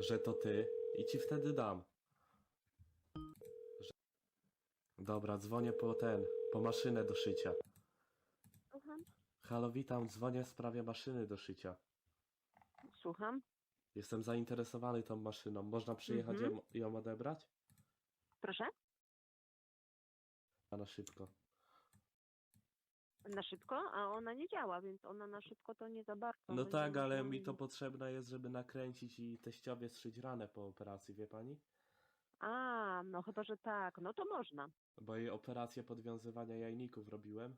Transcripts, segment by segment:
że to ty i ci wtedy dam. Że... Dobra, dzwonię po ten, po maszynę do szycia. Słucham. Halo, witam, dzwonię w sprawie maszyny do szycia. Słucham. Jestem zainteresowany tą maszyną. Można przyjechać Mhm. ją, ją odebrać? Proszę. A na szybko. Na szybko, a ona nie działa, więc ona na szybko to nie za bardzo. No będzie tak, ale mi to potrzebne jest, żeby nakręcić i teściowie zszyć ranę po operacji, wie pani? A, no chyba, że tak. No to można. Bo jej operację podwiązywania jajników robiłem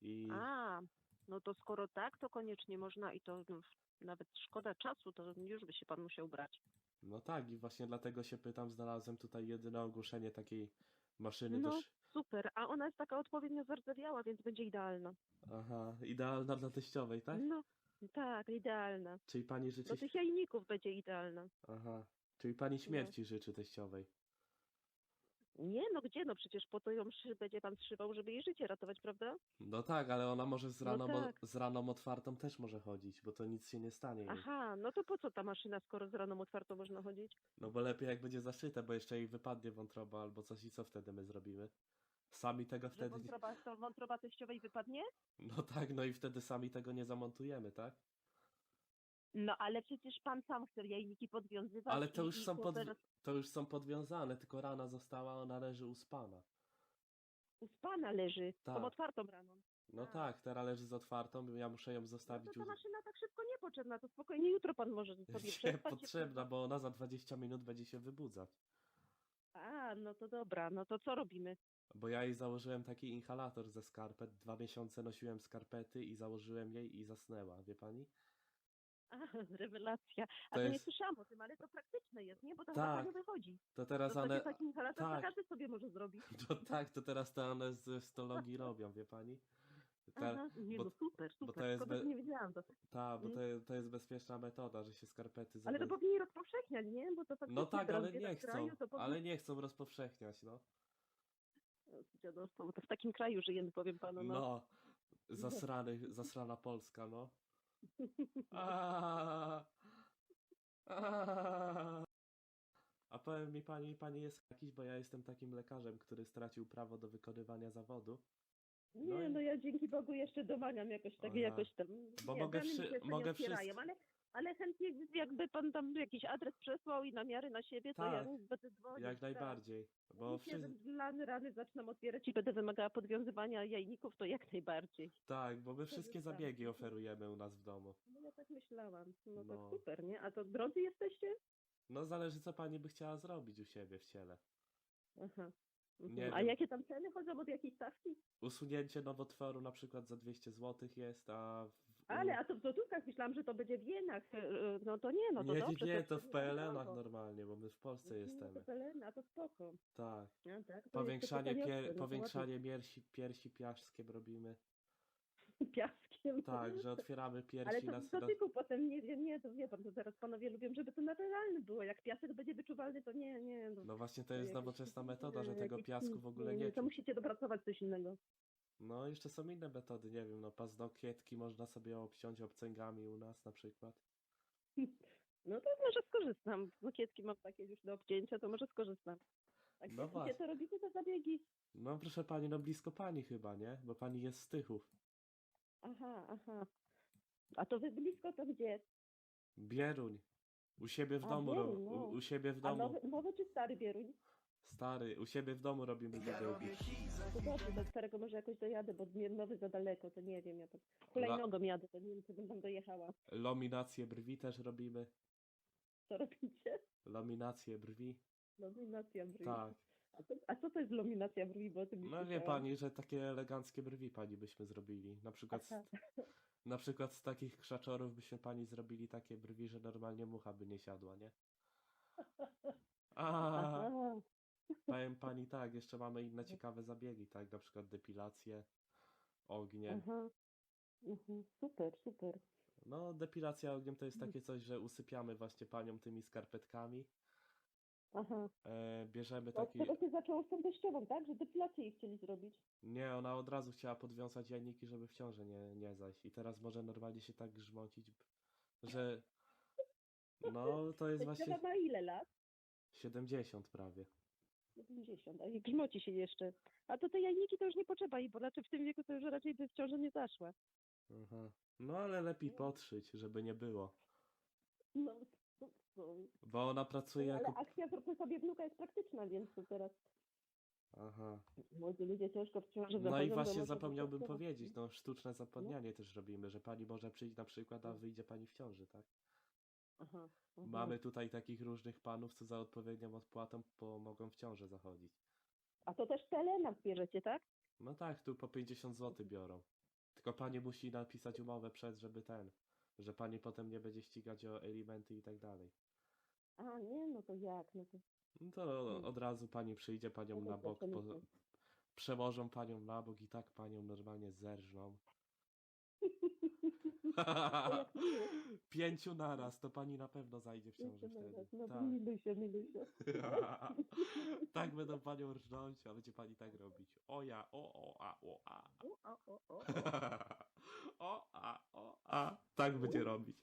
i A, no to skoro tak, to koniecznie można i to nawet szkoda czasu, to już by się pan musiał brać. no tak, i właśnie dlatego się pytam, znalazłem tutaj jedyne ogłoszenie takiej maszyny do No, szy... super. A ona jest taka odpowiednio zardzewiała, więc będzie idealna. Aha, idealna dla teściowej, tak? No, tak, idealna. Czyli pani życzy... Do tych jajników będzie idealna. Aha, czyli pani śmierci życzy teściowej. Nie, no gdzie? No przecież po to ją będzie pan szywał, żeby jej życie ratować, prawda? No tak, ale ona może z No raną, o- tak. z raną otwartą też może chodzić, bo to nic się nie stanie jej. Aha, no to po co ta maszyna, skoro z raną otwartą można chodzić? No bo lepiej jak będzie zaszyte, bo jeszcze jej wypadnie wątroba albo coś i co wtedy my zrobimy? Sami tego Że wtedy... wątroba, to wątroba teściowej wypadnie? No tak, no i wtedy sami tego nie zamontujemy, tak? No ale przecież pan sam chce jajniki podwiązywać. Ale to i- już i są, pod... to już są podwiązane, tylko rana została, ona leży u spana. U pana leży, z Tak. tą otwartą raną. No A. tak, teraz leży z otwartą, ja muszę ją No zostawić to u... ta maszyna tak szybko niepotrzebna, to spokojnie jutro pan może sobie Nie przespać. potrzebna, bo ona za 20 minut będzie się wybudzać. A, no to dobra, no to co robimy? Bo ja jej założyłem taki inhalator ze skarpet. Dwa miesiące nosiłem skarpety i założyłem jej i zasnęła, wie pani? Rewelacja. A To to, nie jest- słyszałam o tym, ale to praktyczne jest, nie? Bo to Tak. panią wychodzi. To To teraz sobie one. taki inhalator tak. to każdy sobie może zrobić. To tak, to teraz te one z stologii robią, wie pani? Ta, Aha, nie, bo- no super, bo super. to jest be- nie wiedziałam to. ta, bo Mm. to, to jest bezpieczna metoda, że się skarpety Ale to powinni rozpowszechniać, nie? Bo to No tak, ale nie chcą, kraju to powinni- ale nie chcą rozpowszechniać, no. No, to w takim kraju żyjemy, powiem panu. No. No, zasrany, zasrana Polska, no. A, a, a powiem mi pani, pani jest jakiś, bo ja jestem takim lekarzem, który stracił prawo do wykonywania zawodu. Nie, no i- no ja dzięki Bogu jeszcze domagam jakoś tak, jakoś tam. Bo nie, mogę mi wszy- się jeszcze mogę nie otwierają, wszystko- ale, ale chętnie jakby pan tam jakiś adres przesłał i namiary na siebie, to ja Tak, będę dzwonić. Jak tak. najbardziej, bo Jeśli wszyscy, rany, rany zaczynam otwierać i będę wymagała podwiązywania jajników, to jak najbardziej. tak, bo my wszystkie tak. zabiegi oferujemy u nas w domu. No ja tak myślałam. No, No. to super, nie? A to drodzy jesteście? No zależy co pani by chciała zrobić u siebie w ciele. Aha. Mhm. Nie A wiem. jakie tam ceny chodzą od jakiej stawki? Usunięcie nowotworu na przykład za 200 zł jest, a... Ale, a to w złotówkach myślałam, że to będzie w jenach. e, e, No to nie, no to nie, dobrze. nie, nie, to w PLN-ach normalnie, bo my w Polsce Mhm, jesteśmy. To PLN, a to spoko. Tak. No, tak, Powiększanie, pier, no powiększanie piersi, piersi piaszskie robimy. Piaskiem. Tak, że otwieramy Ale piersi to na, w na dotyku potem nie, nie, nie, to wie pan, to teraz panowie lubią, żeby to naturalne było. Jak piasek będzie wyczuwalny, to nie, nie. No, No właśnie to jest nowoczesna metoda, że nie, tego piasku w ogóle nie, nie nie, To musicie dopracować coś innego. No jeszcze są inne metody, nie wiem, no paznokietki można sobie obciąć obcęgami u nas na przykład. No to może skorzystam. Bukietki mam takie już do obcięcia, to może skorzystam. Tak, No gdzie właśnie. to robicie te zabiegi? No proszę pani, no blisko pani chyba, nie? Bo pani jest z Tychów. Aha, aha. A to wy blisko to gdzie? Bieruń. U siebie w A, domu, ro- Bieruń, no. u, u siebie w A domu. nowy, nowy czy stary Bieruń? Stary, u siebie w domu robimy zabiegi. To dobrze, do starego może jakoś dojadę, bo nie- nowy za daleko, to nie wiem, ja to hulajnogą jadę, to nie wiem, czy bym tam dojechała. Laminację brwi też robimy. Co robicie? Laminację brwi. Laminacja brwi. Tak. A, co, a co to jest laminacja brwi, bo o tym nie No wie pani, że takie eleganckie brwi pani byśmy zrobili. Na przykład, z, na przykład z takich krzaczorów byśmy pani zrobili takie brwi, że normalnie mucha by nie siadła, nie? A, Aha. Powiem pani tak, jeszcze mamy inne ciekawe zabiegi, tak? Na przykład depilację, ogniem. Aha. Mhm. Super, super. No, depilacja ogniem to jest Mhm. takie coś, że usypiamy właśnie panią tymi skarpetkami. Aha. E, bierzemy To taki. tego się zaczęło z tą teściową, tak? Że depilację jej chcieli zrobić. Nie, ona od razu chciała podwiązać jajniki, żeby w ciąży nie, nie zajść. I teraz może normalnie się tak grzmocić, że No, to jest właśnie ma ile lat? 70 prawie. 70, a i grzmoci się jeszcze. A to te jajniki to już nie potrzeba i bo raczej w tym wieku to już raczej by w ciąży nie zaszła. Aha. No, ale lepiej podszyć, żeby nie było. No, to co? Bo ona pracuje Ale jako... akcja zróbmy sobie wnuka jest praktyczna, więc to teraz Aha. młodzi ludzie ciężko w ciąży No i właśnie zapomniałbym powiedzieć, no sztuczne zapładnianie też robimy, że pani może przyjść na przykład, a wyjdzie pani w ciąży, tak? Aha, aha. Mamy tutaj takich różnych panów, co za odpowiednią odpłatą po, mogą w ciążę zachodzić. A to też telenat bierzecie, tak? No tak, tu po 50 zł biorą. Tylko pani musi napisać umowę przed, żeby ten, że pani potem nie będzie ścigać o alimenty i tak dalej. A nie, no to jak? No to... No to od razu pani przyjdzie panią No to na bok, po, przełożą panią na bok i tak panią normalnie zerżną. Pięciu naraz, to pani na pewno zajdzie w ciąży Jeszcze wtedy. nawet, No Tak. miluj się, miluj się. tak będą panią rżnąć, a będzie pani tak robić. O ja, o, o, a, o, a. O, o, o, o. o, a, o, a. Tak będzie robić.